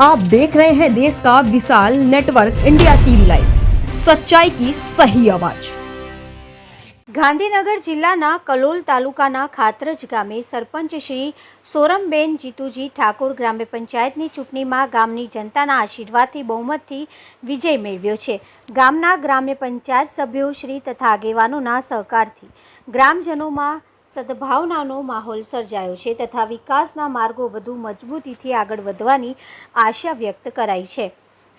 आप देख रहे हैं देश का विशाल नेटवर्क इंडिया टीवी लाइव सच्चाई की सही आवाज ગાંધીનગર જિલ્લાના કલોલ તાલુકાના ખાતરજ ગામે સરપંચ શ્રી સોરમબેન જીતુજી ઠાકોર ગ્રામ્ય પંચાયતની ચૂંટણીમાં ગામની જનતાના આશીર્વાદથી બહુમતથી વિજય મેળવ્યો છે ગામના ગ્રામ્ય પંચાયત સભ્યો શ્રી તથા આગેવાનોના સહકારથી ગ્રામજનોમાં સદભાવનાનો માહોલ સર્જાયો છે તથા વિકાસના માર્ગો વધુ મજબૂતીથી આગળ વધવાની આશા વ્યક્ત કરાઈ છે.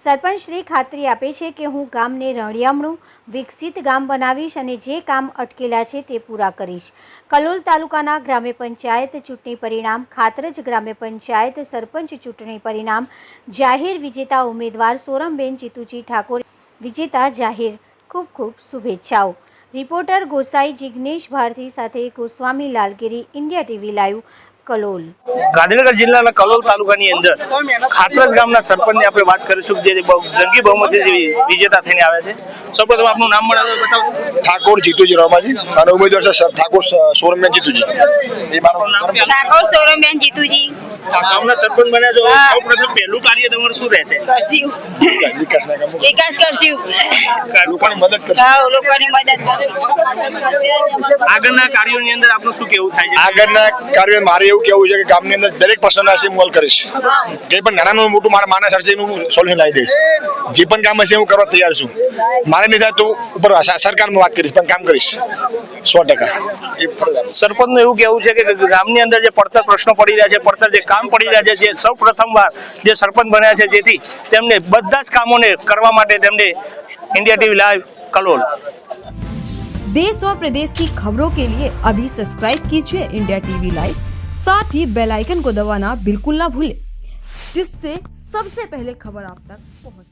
સરપંચ શ્રી ખાતરી આપે છે કે હું ગામને રણિયામણું વિકસિત ગામ બનાવીશ અને જે કામ અટકેલા છે તે પૂરા કરીશ. કલોલ તાલુકાના ગ્રામ્ય પંચાયત ચૂંટણી પરિણામ, ખાતરજ ગ્રામ્ય પંચાયત સરપંચ ચૂંટણી પરિણામ, જાહેર વિજેતા ઉમેદવાર સોરમબેન જીતુજી ઠાકોર, વિજેતા જાહેર, ખૂબ ખૂબ શુભેચ્છાઓ. રિપોર્ટર ગોસાઈ જિગ્નેશ ભારતી સાથે Goswami Lalgiri India TV live Kalol. Gandhinagar જિલ્લાના કલોલ તાલુકાની અંદર ખાતરસ ગામના સરપંચની આપણે વાત કરીશું જે જંગી બહુમતી વિજેતા થઈને આવે છે. સૌપ્રથમ આપનું નામ મળે બતાવો. ઠાકોર જીતુજી રમાજી. અને ઉમેદવાર છે ઠાકોર સોરમબેન જીતુજી. એ મારો ઠાકોર સોરમબેન જીતુજી. ગામના સરપંચ બન્યા છો સૌપ્રથમ પહેલું કાર્ય તમારું શું રહેશે? કરશું. વિકાસના કામો વિકાસ કરશું. લોકોની મદદ કરશું. હા લોકોની મદદ કરશું. આગળના કાર્યોની અંદર આપનું શું કેવું થાય છે? આગળના કાર્યો મારે એવું કેવું છે કે ગામની અંદર દરેક પ્રશ્નના હશે હું હલ કરીશ કંઈ પણ નાનાનું મોટું મારા માનસ હશે એનું સોલ્યુશન લાવી દઈશ. જે પણ કામ હશે હું કરવા તૈયાર છું મારે નહીં થાય તો ઉપર સા- સરકારમાં વાત કરીશ પણ કામ કરીશ સો ટકા એ ફરજ આપે. સરપંચનું એવું કેવું છે કે ગામની અંદર જે પડતર પ્રશ્નો પડી રહ્યા છે પડતર જે કામ પડી રહ્યા છે જે સૌ પ્રથમવાર જે સરપંચ બન્યા છે જેથી તેમને બધા જ કામોને કરવા માટે તેમને ઇન્ડિયા ટીવી લાઈવ કલોલ देश और प्रदेश की खबरों के लिए अभी सब्सक्राइब कीजिए इंडिया टीवी लाइव साथ ही बेल आइकन को दबाना बिल्कुल ना भूलें जिससे सबसे पहले खबर आप तक पहुंच सके